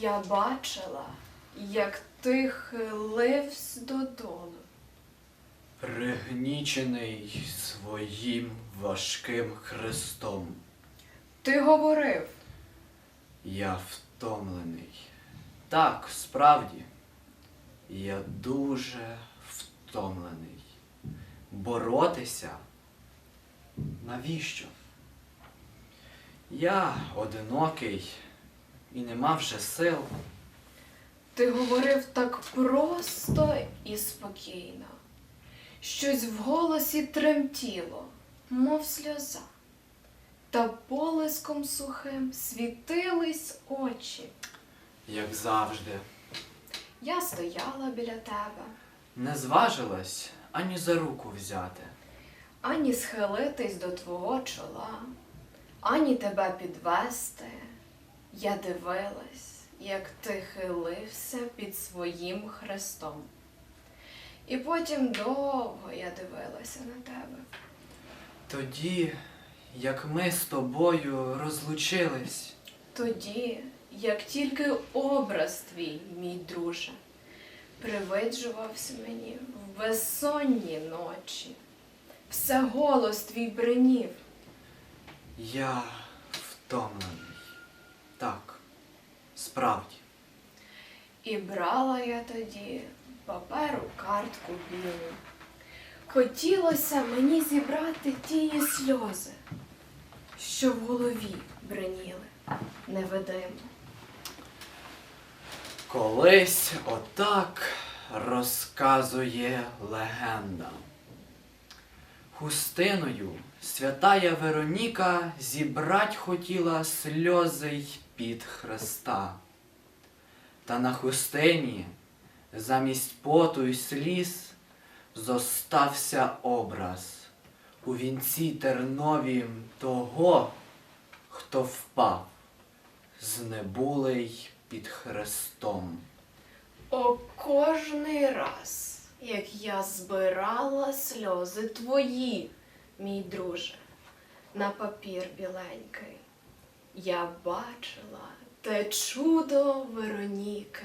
Я бачила, як ти хилився додолу. пригнічений своїм важким хрестом. Ти говорив, Я втомлений. Так, справді, я дуже втомлений. Боротися? Навіщо? Я одинокий і не мав вже сил. ти говорив так просто і спокійно. Щось в голосі тремтіло, мов сльоза, та полиском сухим світились очі. Як завжди, Я стояла біля тебе, не зважилась ані за руку взяти. ані схилитись до твого чола, ані тебе підвести. Я дивилась, як ти хилився під своїм хрестом. І потім довго я дивилася на тебе. Тоді, як ми з тобою розлучились, Тоді, як тільки образ твій, мій друже, привиджувався мені в безсонні ночі, все голос твій бринів, я втомлений. Так, справді. і брала я тоді паперу картку білу. Хотілося мені зібрати тії сльози, що в голові бриніли невидимо. Колись отак розказує легенда. Хустиною святая Вероніка зібрать хотіла сльози й під Христа. Та на хустині замість поту й сліз зостався образ у вінці терновім того, хто впав знебулий під хрестом. О, кожний раз, як я збирала сльози твої, мій друже, на папір біленький, я бачила те чудо Вероніки.